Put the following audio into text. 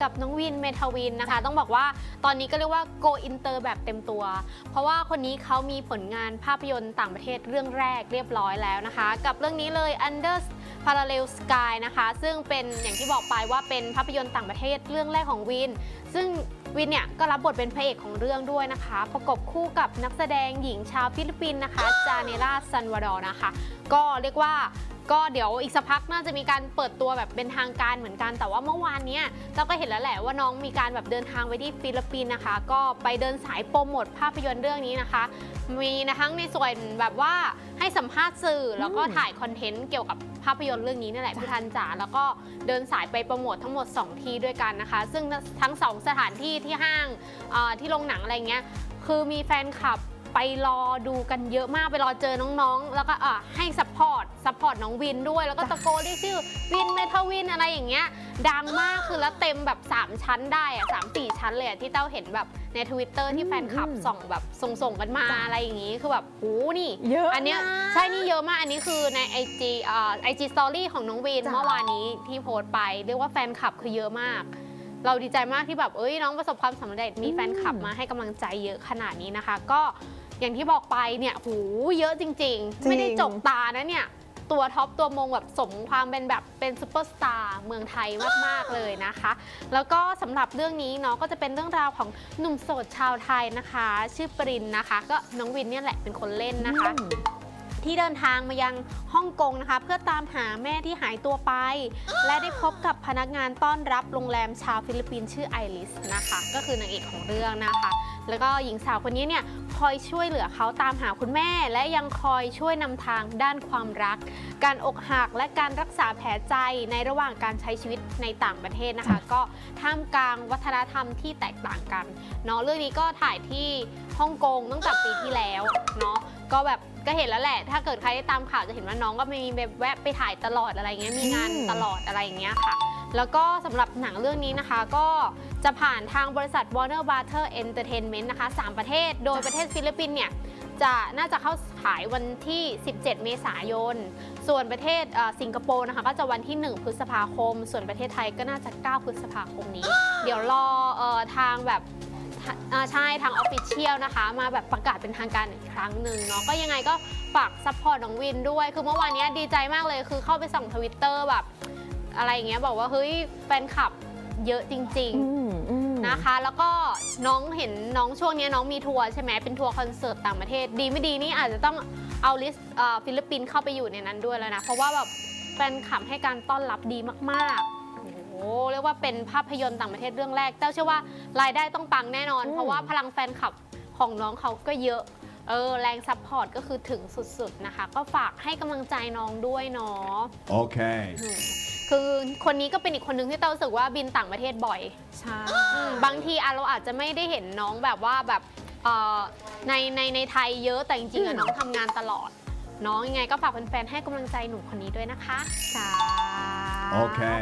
กับน้องวินเมทาวินนะคะ ต้องบอกว่าตอนนี้ก็เรียกว่า go inter แบบเต็มตัว เพราะว่าคนนี้เขามีผลงานภาพยนตร์ต่างประเทศเรื่องแรกเรียบร้อยแล้วนะคะ กับเรื่องนี้เลย Under Parallel Sky นะคะ ซึ่งเป็นอย่างที่บอกไปว่าเป็นภาพยนตร์ต่างประเทศเรื่องแรกของวิน ซึ่งวินเนี่ยก็รับบทเป็นพระเอกของเรื่องด้วยนะคะ ประกบคู่กับนักแสดงหญิงชาวฟิลิปปินส์นะคะจาเนล่าซันวาดอร์นะคะ ก็เรียกว่า ก็เดี๋ยวอีกสักพักน่าจะมีการเปิดตัวแบบเป็นทางการเหมือนกัน แต่ว่าเมื่อวานเนี้ยเราก็เห็นแล้วแหละว่าน้องมีการแบบเดินทางไปที่ฟิลิปปินส์นะคะ ก็ไปเดินสายโปรโมทภาพยนตร์เรื่องนี้นะคะ มีนะทั้งในส่วนแบบว่าให้สัมภาษณ์สื่อแล้วก็ถ่ายคอนเทนต์เกี่ยวกับภาพยนตร์เรื่องนี้นี่แหละพี่ทันจ๋าแล้วก็เดินสายไปโปรโมททั้งหมด 2 ที่ด้วยกันนะคะ ซึ่งทั้ง 2 สถานที่ที่ห้างเอ่อที่โรงหนังอะไรเงี้ยคือมีแฟนคลับ ไปรอดูกันเยอะมากไปรอเจอน้องๆ แล้วก็อะให้ซัพพอร์ตซัพพอร์ตน้องวินด้วย แล้วก็ตะโกนเรียกชื่อวินเมทัลวินอะไรอย่างเงี้ยดังมากคือแล้วเต็มแบบ 3 ชั้นได้อะสามสี่ชั้นเลยอะที่เต้าเห็นแบบในทวิตเตอร์ที่แฟนคลับอืมส่องแบบส่งๆกันมาอะไรอย่างงี้คือแบบโอ้นี่เยอะอันเนี้ยนะ ใช่นี่เยอะมากอันนี้คือใน IG เอ่อ IG Story ของน้องวินจ้ะ เมื่อวานนี้ที่โพสต์ไป เรียกว่าแฟนคลับคือเยอะมาก เราดีใจมากที่แบบเอ้ยน้องประสบความสำเร็จมีแฟนคลับมาให้กำลังใจเยอะขนาดนี้นะคะ ก็ อย่างที่บอกไปเนี่ยหูเยอะจริงจริๆงไม่ได้จกตานะเนี่ย ตัวท็อปตัวมงแบบสมความเป็นแบบเป็นซูเปอร์สตาร์เมืองไทยมาก ๆ เลยนะคะ แล้วก็สำหรับเรื่องนี้เนาะก็จะเป็นเรื่องราวของหนุ่มโสดชาวไทยนะคะ ชื่อปรินนะคะ ก็น้องวินเนี่ยแหละเป็นคนเล่นนะคะอืม ที่เดินทางมายังฮ่องกงนะคะ เพื่อตามหาแม่ที่หายตัวไป และได้พบกับพนักงานต้อนรับโรงแรมชาวฟิลิปปินส์ชื่อไอริสนะคะ ก็คือนางเอกของเรื่องนะคะ แล้วก็หญิงสาวคนนี้เนี่ยคอยช่วยเหลือเขาตามหาคุณแม่ และยังคอยช่วยนำทางด้านความรัก การอกหักและการรักษาแผลใจในระหว่างการใช้ชีวิตในต่างประเทศนะคะ ก็ท่ามกลางวัฒนธรรมที่แตกต่างกันเนาะเรื่องนี้ก็ถ่ายที่ฮ่องกงตั้งแต่ปีที่แล้วเนาะ ก็แบบก็เห็นแล้วแหละ ถ้าเกิดใครได้ตามข่าวจะเห็นว่าน้องก็มีแบบแวะไปถ่ายตลอดอะไรเงี้ย มีงานอืมตลอดอะไรอย่างเงี้ยค่ะ แล้วก็สำหรับหนังเรื่องนี้นะคะ ก็จะผ่านทางบริษัท Warner Brother Entertainment นะคะ 3 ประเทศ โดยประเทศฟิลิปปินส์เนี่ยจะน่าจะเข้าฉายวันที่ 17 เมษายน ส่วนประเทศเอ่อสิงคโปร์นะคะก็จะวันที่ 1 พฤษภาคม ส่วนประเทศไทยก็น่าจะ 9 พฤษภาคมนี้ เดี๋ยวรอเออทางแบบ อ่าใช่ทางออฟฟิเชียลนะคะ มาแบบประกาศเป็นทางการอีกครั้งหนึ่งเนาะก็ยังไงก็ฝากซัพพอร์ตน้องวินด้วย คือเมื่อวานเนี้ยดีใจมากเลยคือเข้าไปส่องทวิตเตอร์แบบ อะไรอย่างเงี้ยบอกว่าเฮ้ยแฟนคลับเยอะจริงๆอืมอืมนะคะ แล้วก็น้องเห็นน้องช่วงนี้น้องมีทัวร์ใช่ไหมเป็นทัวร์คอนเสิร์ตต่างประเทศ ดีไม่ดีนี่อาจจะต้องเอาลิสต์เอ่อฟิลิปปินส์เข้าไปอยู่ในนั้นด้วยแล้วนะ เพราะว่าแบบแฟนคลับให้การต้อนรับดีมากๆโอ้โห เรียกว่าเป็นภาพยนตร์ต่างประเทศเรื่องแรกเต้าเชื่อว่ารายได้ต้องปังแน่นอนอืมเพราะว่าพลังแฟนคลับของน้องเขาก็เยอะเออแรงซัพพอร์ตก็คือถึงสุดๆนะคะ ก็ฝากให้กำลังใจน้องด้วยเนาะ Okay. อืมคือคนนี้ก็เป็นอีกคนหนึ่งที่เต้ารู้สึกว่าบินต่างประเทศบ่อย ใช่อืมบางทีอะเราอาจจะไม่ได้เห็นน้องแบบว่าแบบเอ่อในในในไทยเยอะแต่จริงๆอะน้องทำงานตลอด น้องยังไงก็ฝากแฟนๆให้กำลังใจหนุ่มคนนี้ด้วยนะคะค่ะ Okay.